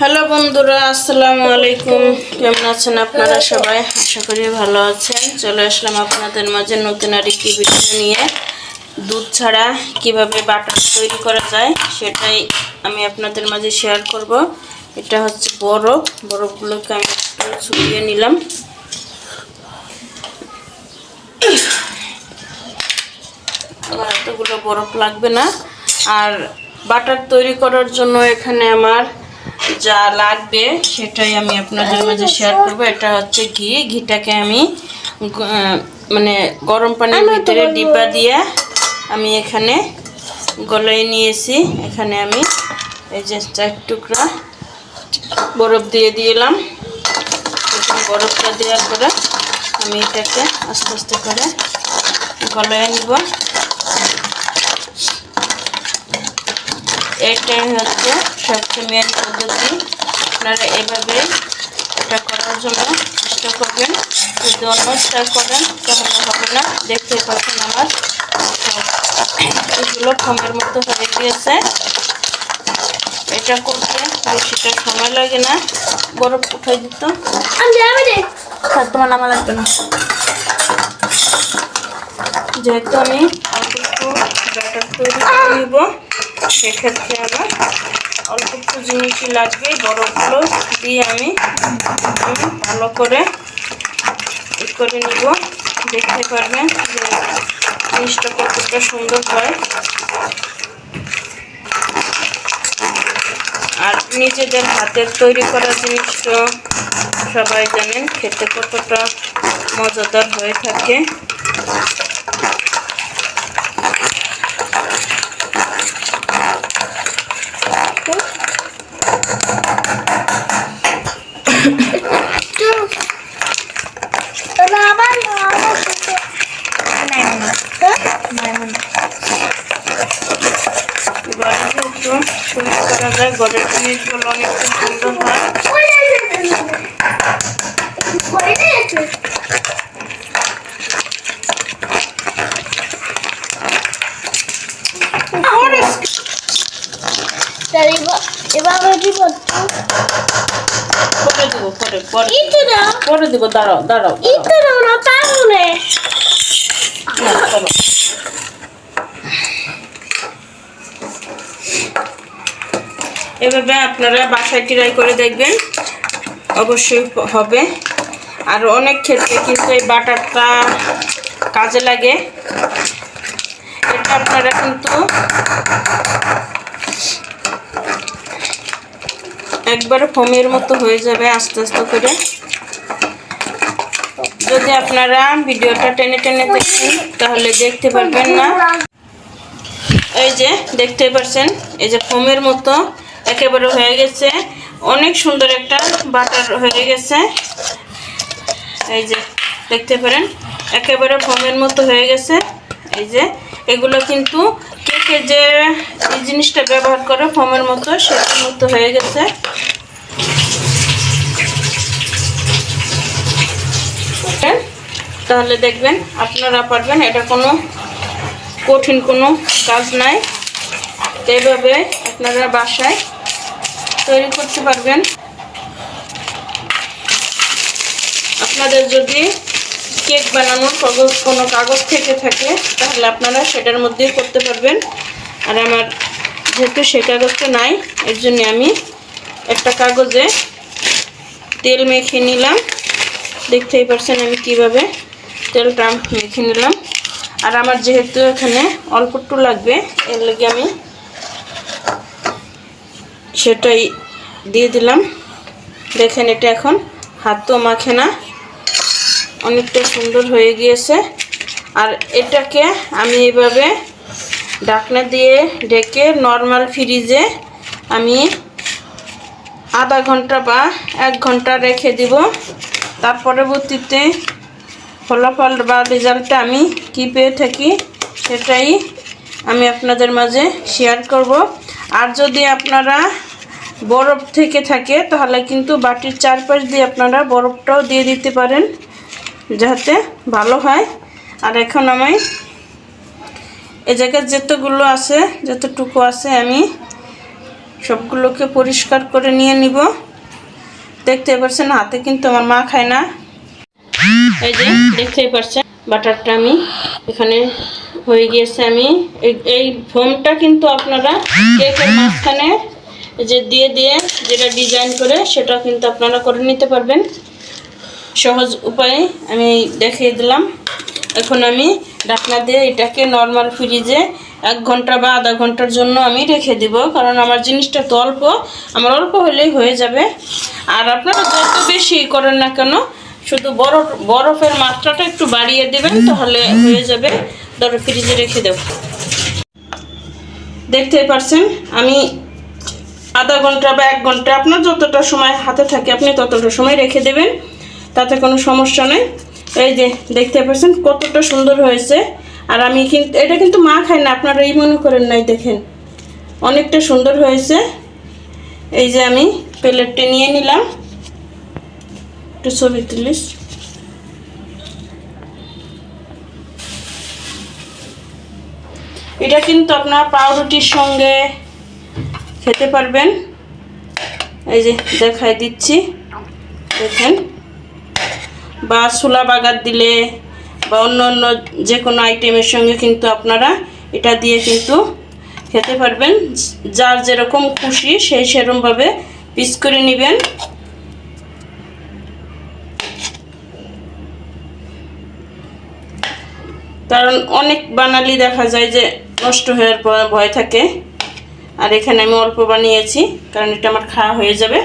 Hello বন্ধুরা, আসসালামু আলাইকুম। কেমন আছেন আপনারা সবাই? আশা করি ভালো আছেন। চলে আসলাম আপনাদের মাঝে নতুন আর একটি ভিডিও নিয়ে। দুধ ছাড়া কীভাবে বাটার তৈরি করা যায় সেটাই আমি আপনাদের মাঝে শেয়ার করব। এটা হচ্ছে বরফ। বরফগুলোকে আমি একটু শুকিয়ে নিলাম। এতগুলো বরফ লাগবে না। আর বাটার তৈরি করার জন্য এখানে আমার যা লাগবে সেটাই আমি আপনাদের মাঝে শেয়ার করব। এটা হচ্ছে ঘি। ঘিটাকে আমি মানে গরম পানির ভিতরে ডিব্বা দিয়ে আমি এখানে গলায় নিয়েছি। এখানে আমি এই যে চার টুকরা বরফ দিয়ে দিলাম। বরফটা দেওয়ার পরে আমি এটাকে আস্তে আস্তে করে গলায় নিব। এটাই হচ্ছে সবচেয়ে পদ্ধতি আপনারা এভাবে এটা করার জন্য চেষ্টা করবেন। যদি অন্যটা করেন তাহলে হবে না। দেখতে পাচ্ছেন আমার এগুলো ফমের মতো হয়ে গিয়েছে। এটা করতে বেশিটা সময় লাগে না। বরফ উঠাই দিত। তোমার নামা লাগবে না। যেহেতু আমি অল্প একটু ব্যাটার তৈরি করে নিব সেক্ষেত্রে আমার অল্প একটু জিনিসই লাগবে বরফগুলো দিয়ে আমি আমি ভালো করে ই করে নিব। দেখতে পারবেন যে জিনিসটা কতটা সুন্দর হয়। আর নিজেদের হাতের তৈরি করা জিনিস তো সবাই জানেন, খেতে কতটা মজাদার হয়ে থাকে। ঘরে যেহেতু শুরু করা যায় ঘরের জিনিসগুলো অনেকটা সুন্দর হয় এবার দিব পরে দিব পরে। পরে ইতো পরে দিব দাঁড়াও দাঁড়াও। ইতো না না তাহলে না, চলো। এভাবে আপনারা বাসায় ট্রাই করে দেখবেন। অবশ্যই হবে। আর অনেক ক্ষেত্রে কিন্তু এই বাটারটা কাজে লাগে। এটা আপনারা কিন্তু একবারে ফোমের মতো হয়ে যাবে আস্তে আস্তে করে। যদি আপনারা ভিডিওটা টেনে টেনে দেখেন, তাহলে দেখতে পারবেন না। এই যে দেখতে পারছেন? এই যে ফোমের মতো একেবারে হয়ে গেছে। অনেক সুন্দর একটা বাটার হয়ে গেছে। এই যে, দেখতে পারেন, একেবারে ফোমের মতো হয়ে গেছে। এই যে, এগুলো কিন্তু কেকে যে এই জিনিসটা ব্যবহার করে ফোমের মতো, সেটার মতো হয়ে গেছে। তাহলে দেখবেন, আপনারা পারবেন, এটা কোনো কঠিন কোনো কাজ নাই। এইভাবে আপনারা বাসায় তৈরি করতে পারবেন। আপনাদের যদি কেক বানানোর কাগজ কোনো কাগজ থেকে থাকে, তাহলে আপনারা সেটার মধ্যেই করতে পারবেন। আর আমার যেহেতু সে কাগজটা নাই, এর জন্য আমি একটা কাগজে তেল মেখে নিলাম। দেখতেই পারছেন আমি কীভাবে তেলটা মেখে নিলাম। আর আমার যেহেতু এখানে অল্প একটু লাগবে, এর লেগে আমি সেটাই দিয়ে দিলাম। দেখেন এটা এখন হাতও মাখে না। অনেকটা সুন্দর হয়ে গিয়েছে। আর এটাকে আমি এভাবে ঢাকনা দিয়ে ঢেকে নর্মাল ফ্রিজে আমি আধা ঘণ্টা বা এক ঘণ্টা রেখে দিব। তার পরবর্তীতে ফলাফল বা রেজাল্টটা আমি কী পেয়ে থাকি সেটাই আমি আপনাদের মাঝে শেয়ার করব। আর যদি আপনারা বরফ থেকে থাকে, তাহলে কিন্তু বাটির চারপাশ দিয়ে আপনারা বরফটাও দিয়ে দিতে পারেন, যাতে ভালো হয়। আর এখন আমি এ জায়গায় যতগুলো আছে, যতটুকু আছে আমি সবগুলোকে পরিষ্কার করে নিয়ে নিব। দেখতে পাচ্ছেন হাতে কিন্তু আমার মা খায় না। এই যে, দেখতেই পাচ্ছেন বাটারটা আমি এখানে হয়ে গিয়েছে আমি। এই- ফোমটা কিন্তু আপনারা কেকের মাঝখানে যে দিয়ে দিয়ে যেটা ডিজাইন করে সেটা কিন্তু আপনারা করে নিতে পারবেন। সহজ উপায়ে আমি দেখিয়ে দিলাম। এখন আমি ঢাকনা দিয়ে এটাকে নর্মাল ফ্রিজে এক ঘণ্টা বা আধা ঘণ্টার জন্য আমি রেখে দিব। কারণ আমার জিনিসটা তো অল্প, আমার অল্প হলেই হয়ে যাবে। আর আপনারা যত বেশি করেন না কেন, শুধু বরফ বরফের মাত্রাটা একটু বাড়িয়ে দেবেন, তাহলে হয়ে যাবে। ধরো ফ্রিজে রেখে দেব দেখতেই পারছেন, আমি আধা ঘণ্টা বা এক ঘণ্টা আপনার যতটা সময় হাতে থাকে, আপনি ততটা সময় রেখে দেবেন। তাতে কোনো সমস্যা নেই। এই যে দেখতে পাচ্ছেন কতটা সুন্দর হয়েছে। আর আমি কিন্তু এটা কিন্তু মা খায় না আপনারা এই মনে করেন নাই, দেখেন। অনেকটা সুন্দর হয়েছে। এই যে আমি প্লেটটি নিয়ে নিলাম। একটু ছবি তুলিস। এটা কিন্তু আপনার পাউরুটির সঙ্গে খেতে পারবেন। এই যে দেখাই দিচ্ছি। দেখেন। বা ছোলা বাগার দিলে বা অন্য অন্য যে কোনো আইটেমের সঙ্গে কিন্তু আপনারা এটা দিয়ে কিন্তু খেতে পারবেন। যার যেরকম খুশি সেই সেরকমভাবে পিস করে নেবেন। কারণ অনেক বানালি দেখা যায় যে নষ্ট হওয়ার ভয় থাকে। আর এখানে আমি অল্প বানিয়েছি কারণ এটা আমার খাওয়া হয়ে যাবে।